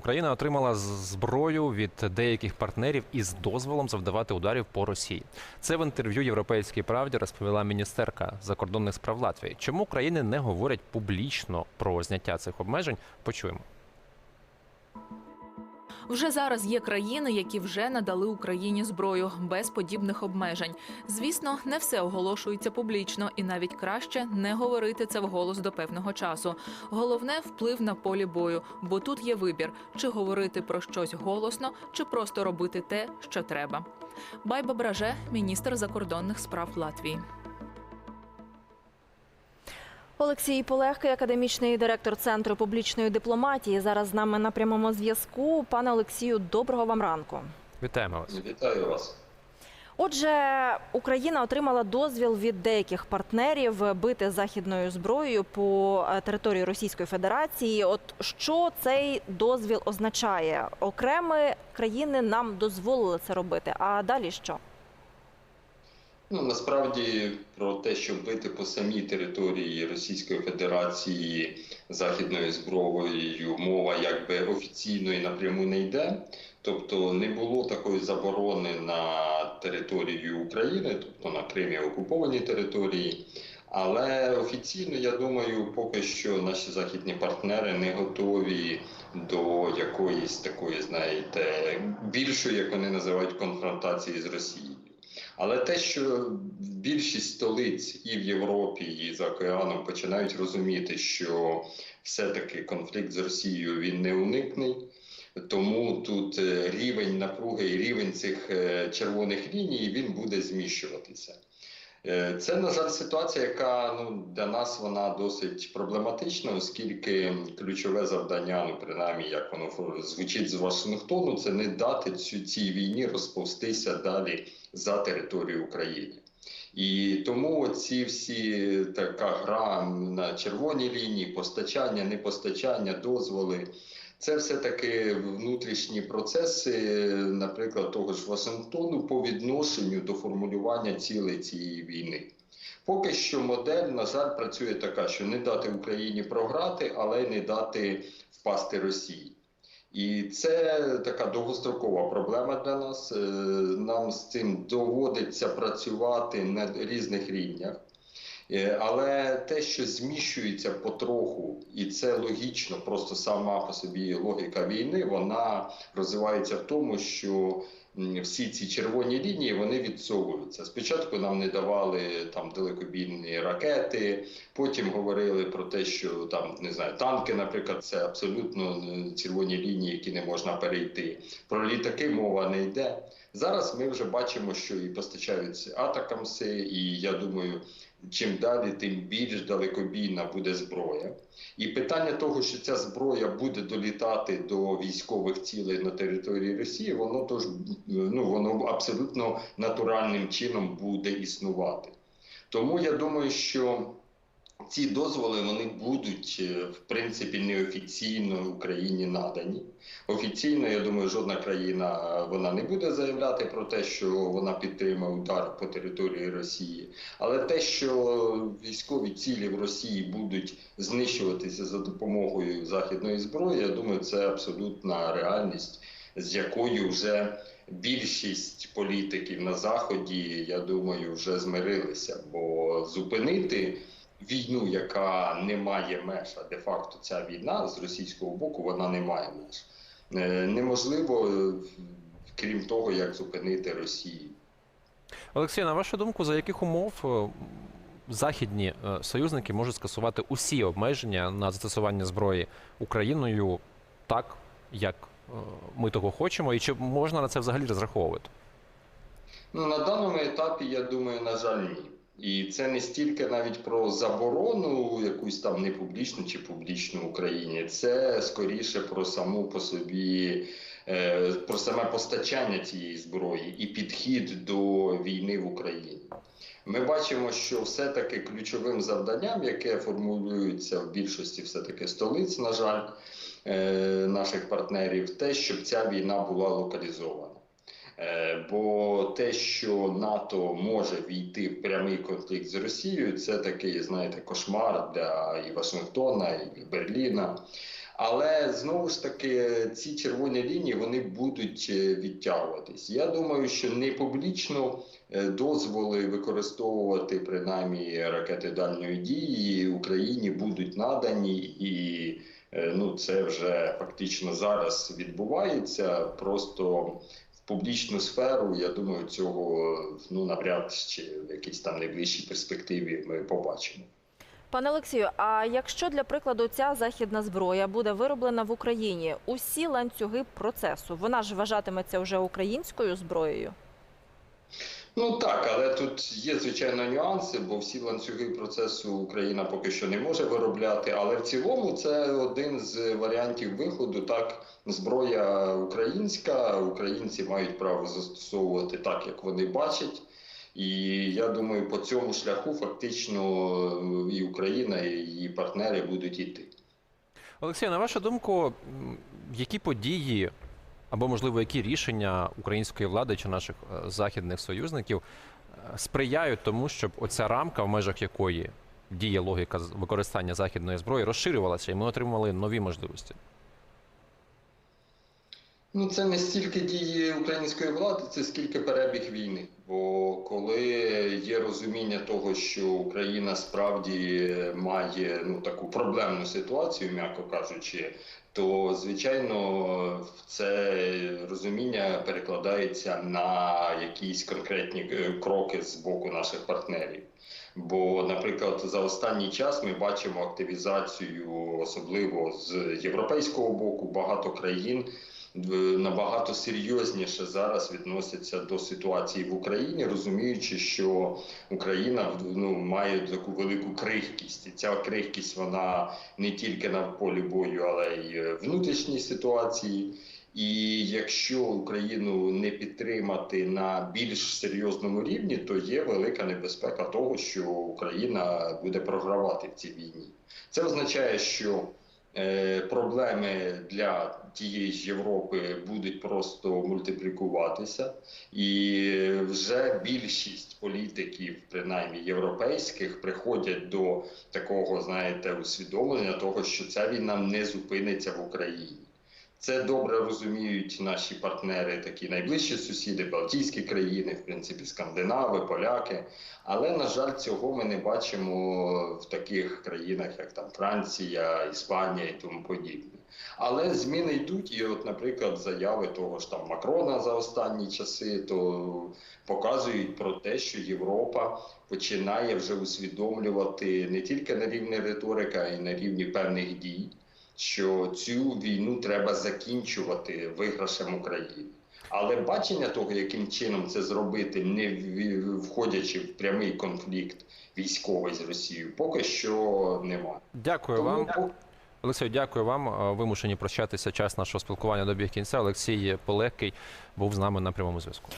Україна отримала зброю від деяких партнерів із дозволом завдавати ударів по Росії. Це в інтерв'ю Європейській правді розповіла міністерка закордонних справ Латвії. Чому країни не говорять публічно про зняття цих обмежень? Почуємо. Вже зараз є країни, які вже надали Україні зброю без подібних обмежень. Звісно, не все оголошується публічно, і навіть краще не говорити це вголос до певного часу. Головне вплив на полі бою, бо тут є вибір: чи говорити про щось голосно, чи просто робити те, що треба. Байба Браже, міністр закордонних справ Латвії. Олексій Полегкий, академічний директор Центру публічної дипломатії, зараз з нами на прямому зв'язку. Пане Олексію, доброго вам ранку. Вітаємо вас. Вітаю вас. Отже, Україна отримала дозвіл від деяких партнерів бити західною зброєю по е, території Російської Федерації. От що цей дозвіл означає? Окремі країни нам дозволили це робити. А далі що? Ну насправді про те, щоб бити по самій території Російської Федерації західною зброєю, мова якби офіційно і напряму не йде. Тобто не було такої заборони на територію України, тобто на Кримі окупованій території. Але офіційно, я думаю, поки що наші західні партнери не готові до якоїсь такої, знаєте, більшої, як вони називають, конфронтації з Росією. Але те, що більшість столиць і в Європі, і за океаном починають розуміти, що все-таки конфлікт з Росією він не уникний. Тому тут е, рівень напруги і рівень цих е, червоних ліній він буде зміщуватися. Е, Це, на жаль, ситуація, яка ну, для нас вона досить проблематична, оскільки ключове завдання, ну принаймні, як воно звучить з Вашингтону, це не дати цю цій війні розповстися далі за територію України. І тому ці всі така гра на червоній лінії, постачання, непостачання, дозволи. Це все таки внутрішні процеси, наприклад, того ж Вашингтону по відношенню до формулювання цілей цієї війни. Поки що модель, на жаль, працює така, що не дати Україні програти, але й не дати впасти Росії. І це така довгострокова проблема для нас. Е, Нам з цим доводиться працювати на різних рівнях. Е, Але те, що зміщується потроху, і це логічно, просто сама по собі логіка війни, вона розвивається в тому, що всі ці червоні лінії вони відсовуються. Спочатку нам не давали там далекобійні ракети, потім говорили про те, що там не знаю, танки, наприклад, це абсолютно е, червоні лінії, які не можна перейти. Про літаки мова не йде. Зараз ми вже бачимо, що і постачаються атакамси, і я думаю, чим далі, тим більш далекобійна буде зброя. І питання того, що ця зброя буде долітати до військових цілей на території Росії, воно тож ну воно абсолютно натуральним чином буде існувати. Тому я думаю, що ці дозволи вони будуть е, в принципі неофіційно Україні надані. Офіційно, я думаю, жодна країна е, вона не буде заявляти про те, що вона підтримує удар по території Росії. Але те, що військові цілі в Росії будуть знищуватися за допомогою західної зброї, я думаю, це абсолютна реальність, з якою вже більшість політиків на заході, я думаю, вже змирилися, бо зупинити. Війну, яка не має меж, а де-факто ця війна з російського боку вона не має меж. Е, Неможливо, е, крім того, як зупинити Росію. Олексій, на вашу думку, за яких умов е, західні союзники можуть скасувати усі обмеження на застосування зброї Україною так, як ми того хочемо, і чи можна на це взагалі розраховувати? Ну на даному етапі, я думаю, на жаль, ні. І це не стільки навіть про заборону, якусь там не публічну чи публічну Україні. Це скоріше про саму по собі, е, про саме постачання цієї зброї і підхід до війни в Україні. Ми бачимо, що все-таки ключовим завданням, яке формулюється в більшості все-таки столиць, на жаль, е, наших партнерів, те, щоб ця війна була локалізована. Е, Бо те, що НАТО може війти в прямий конфлікт з Росією, це такий, знаєте, кошмар для і Вашингтона, і Берліна. Але знову ж таки ці червоні лінії вони будуть е, відтягуватись. Я думаю, що не публічно е, дозволи використовувати принаймні ракети дальньої дії Україні будуть надані, і ну це вже фактично зараз відбувається. Просто публічну сферу, я думаю, цього ну навряд чи в якійсь там найближчій перспективі ми побачимо. Пане Олексію, а якщо для прикладу ця західна зброя буде вироблена в Україні, усі ланцюги процесу, вона ж вважатиметься вже українською зброєю? Ну так, але тут є звичайно нюанси, бо всі ланцюги процесу Україна поки що не може виробляти. Але в цілому це один з варіантів виходу. Так, зброя українська, українці мають право застосовувати так, як вони бачать. І я думаю, по цьому шляху фактично і Україна, і її партнери будуть йти. Олексій, на вашу думку, які події або, можливо, які рішення української влади чи наших е, західних союзників е, сприяють тому, щоб оця рамка, в межах якої діє логіка використання західної зброї, розширювалася, і ми отримали нові можливості? Ну, це не стільки дії української влади, це скільки перебіг війни. Бо коли є розуміння того, що Україна справді має ну таку проблемну ситуацію, м'яко кажучи, то звичайно це розуміння перекладається на якісь конкретні е, кроки з боку наших партнерів. Бо, наприклад, за останній час ми бачимо активізацію, особливо з європейського боку, багато країн набагато серйозніше зараз відносяться до ситуації в Україні, розуміючи, що Україна ну, має таку велику крихкість, і ця крихкість вона не тільки на полі бою, але й внутрішній ситуації. І якщо Україну не підтримати на більш серйозному рівні, то є велика небезпека того, що Україна буде програвати в цій війні. Це означає, що е, проблеми для тієї ж Європи будуть просто мультиплікуватися, і вже більшість політиків, принаймні європейських, приходять до такого, знаєте, усвідомлення того, що ця війна не зупиниться в Україні. Це добре розуміють наші партнери, такі найближчі сусіди, Балтійські країни, в принципі, скандинави, поляки. Але на жаль, цього ми не бачимо в таких країнах, як там Франція, Іспанія і тому подібне. Але зміни йдуть, і, от, наприклад, заяви того ж там Макрона за останні часи, то показують про те, що Європа починає вже усвідомлювати не тільки на рівні риторики, а й на рівні певних дій що цю війну треба закінчувати виграшем України. Але бачення того, яким чином це зробити, не входячи в прямий конфлікт військовий з Росією, поки що немає. Дякую вам. Олексію, дякую вам. Е, Вимушені прощатися. Час нашого спілкування добіг кінця. Олексій Полегкий був з нами на прямому зв'язку.